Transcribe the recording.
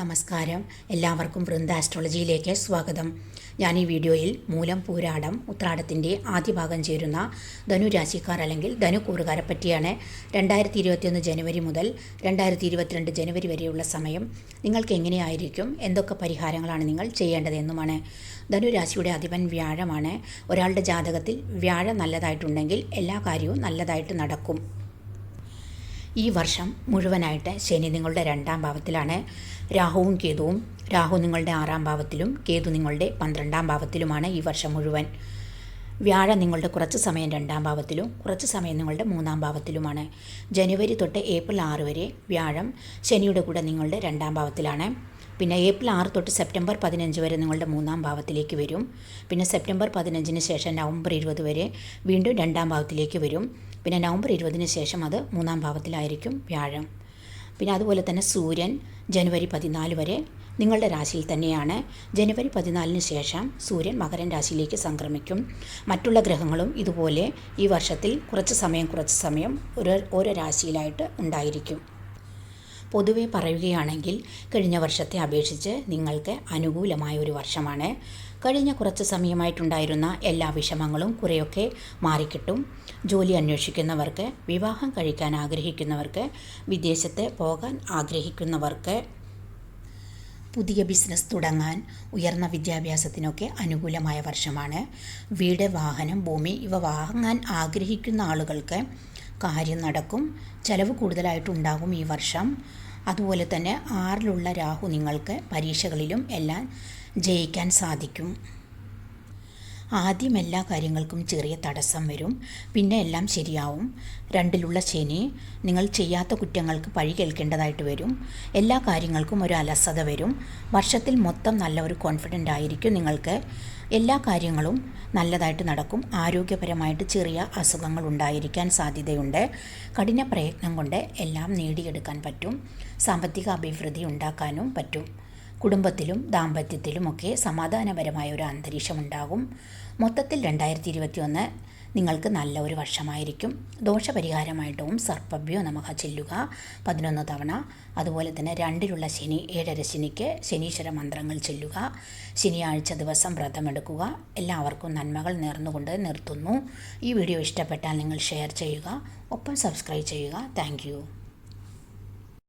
നമസ്കാരം. എല്ലാവർക്കും വൃന്ദ ആസ്ട്രോളജിയിലേക്ക് സ്വാഗതം. ഞാൻ ഈ വീഡിയോയിൽ മൂലം പൂരാടം ഉത്രാടത്തിന്റെ ആദ്യ ഭാഗം ചേരുന്ന ധനുരാശിക്കാർ അല്ലെങ്കിൽ ധനുക്കൂറുകാരെ പറ്റിയാണ് രണ്ടായിരത്തി ഇരുപത്തിയൊന്ന് ജനുവരി മുതൽ രണ്ടായിരത്തി ഇരുപത്തിരണ്ട് ജനുവരി വരെയുള്ള സമയം നിങ്ങൾക്ക് എങ്ങനെയായിരിക്കും? എന്തൊക്കെ പരിഹാരങ്ങളാണ് നിങ്ങൾ ചെയ്യേണ്ടതെന്നുമാണ് ധനുരാശിയുടെ അധിപൻ വ്യാഴമാണ്. ഒരാളുടെ ജാതകത്തിൽ വ്യാഴം നല്ലതായിട്ടുണ്ടെങ്കിൽ എല്ലാ കാര്യവും നല്ലതായിട്ട് നടക്കും. ഈ വർഷം മുഴുവനായിട്ട് ശനി നിങ്ങളുടെ രണ്ടാം ഭാവത്തിലാണ്. രാഹുവും കേതുവും രാഹു നിങ്ങളുടെ ആറാം ഭാവത്തിലും കേതു നിങ്ങളുടെ പന്ത്രണ്ടാം ഭാവത്തിലുമാണ് ഈ വർഷം മുഴുവൻ. വ്യാഴം നിങ്ങളുടെ കുറച്ച് സമയം രണ്ടാം ഭാവത്തിലും കുറച്ച് സമയം നിങ്ങളുടെ മൂന്നാം ഭാവത്തിലുമാണ്. ജനുവരി തൊട്ട് ഏപ്രിൽ ആറ് വരെ വ്യാഴം ശനിയുടെ കൂടെ നിങ്ങളുടെ രണ്ടാം ഭാവത്തിലാണ്. പിന്നെ ഏപ്രിൽ ആറ് തൊട്ട് സെപ്റ്റംബർ പതിനഞ്ച് വരെ നിങ്ങളുടെ മൂന്നാം ഭാവത്തിലേക്ക് വരും. പിന്നെ സെപ്റ്റംബർ പതിനഞ്ചിന് ശേഷം നവംബർ ഇരുപത് വരെ വീണ്ടും രണ്ടാം ഭാവത്തിലേക്ക് വരും. പിന്നെ നവംബർ ഇരുപതിന് ശേഷം അത് മൂന്നാം ഭാവത്തിലായിരിക്കും വ്യാഴം. പിന്നെ അതുപോലെ തന്നെ സൂര്യൻ ജനുവരി പതിനാല് വരെ നിങ്ങളുടെ രാശിയിൽ തന്നെയാണ്. ജനുവരി പതിനാലിന് ശേഷം സൂര്യൻ മകരൻ രാശിയിലേക്ക് സംക്രമിക്കും. മറ്റുള്ള ഗ്രഹങ്ങളും ഇതുപോലെ ഈ വർഷത്തിൽ കുറച്ച് സമയം കുറച്ച് സമയം ഓരോ ഓരോ രാശിയിലായിട്ട് ഉണ്ടായിരിക്കും. പൊതുവെ പറയുകയാണെങ്കിൽ കഴിഞ്ഞ വർഷത്തെ അപേക്ഷിച്ച് നിങ്ങൾക്ക് അനുകൂലമായ ഒരു വർഷമാണ്. കഴിഞ്ഞ കുറച്ച് സമയമായിട്ടുണ്ടായിരുന്ന എല്ലാ വിഷമങ്ങളും കുറേയൊക്കെ മാറിക്കിട്ടും. ജോലി അന്വേഷിക്കുന്നവർക്ക് വിവാഹം കഴിക്കാൻ ആഗ്രഹിക്കുന്നവർക്ക് വിദേശത്ത് പോകാൻ ആഗ്രഹിക്കുന്നവർക്ക് പുതിയ ബിസിനസ് തുടങ്ങാൻ ഉയർന്ന വിദ്യാഭ്യാസത്തിനൊക്കെ അനുകൂലമായ വർഷമാണ്. വീട് വാഹനം ഭൂമി ഇവ വാങ്ങാൻ ആഗ്രഹിക്കുന്ന ആളുകൾക്ക് കാര്യം നടക്കും. ചിലവ് കൂടുതലായിട്ടുണ്ടാകും ഈ വർഷം. അതുപോലെ തന്നെ ആറിലുള്ള രാഹു നിങ്ങൾക്ക് പരീക്ഷകളിലും എല്ലാം ജയിക്കാൻ സാധിക്കും. ആദ്യം എല്ലാ കാര്യങ്ങൾക്കും ചെറിയ തടസ്സം വരും. പിന്നെ എല്ലാം ശരിയാവും. രണ്ടിലുള്ള ശനി നിങ്ങൾ ചെയ്യാത്ത കുറ്റങ്ങൾക്ക് പഴി കേൾക്കേണ്ടതായിട്ട് വരും. എല്ലാ കാര്യങ്ങൾക്കും ഒരു അലസത വരും. വർഷത്തിൽ മൊത്തം നല്ല ഒരു കോൺഫിഡന്റ് ആയിരിക്കും നിങ്ങൾക്ക്. എല്ലാ കാര്യങ്ങളും നല്ലതായിട്ട് നടക്കും. ആരോഗ്യപരമായിട്ട് ചെറിയ അസുഖങ്ങൾ ഉണ്ടായിരിക്കാൻ സാധ്യതയുണ്ട്. കഠിന പ്രയത്നം കൊണ്ട് എല്ലാം നേടിയെടുക്കാൻ പറ്റും. സാമ്പത്തിക അഭിവൃദ്ധി ഉണ്ടാക്കാനും പറ്റും. കുടുംബത്തിലും ദാമ്പത്യത്തിലുമൊക്കെ സമാധാനപരമായ ഒരു അന്തരീക്ഷം ഉണ്ടാകും മൊത്തത്തിൽ രണ്ടായിരത്തി ഇരുപത്തിയൊന്ന് നിങ്ങൾക്ക് നല്ല ഒരു വർഷമായിരിക്കും. ദോഷപരിഹാരമായിട്ടും സർപ്പഭ്യോ നമഹ ചെല്ലുക പതിനൊന്ന് തവണ. അതുപോലെ തന്നെ രണ്ടിലുള്ള ശനി ഏഴര ശനിക്ക് ശനീശ്വര മന്ത്രങ്ങൾ ചെല്ലുക. ശനിയാഴ്ച ദിവസം വ്രതമെടുക്കുക എല്ലാവർക്കും നന്മകൾ നേർന്നുകൊണ്ട് നിർത്തുന്നു. ഈ വീഡിയോ ഇഷ്ടപ്പെട്ടാൽ നിങ്ങൾ ഷെയർ ചെയ്യുക. ഒപ്പം സബ്സ്ക്രൈബ് ചെയ്യുക. താങ്ക്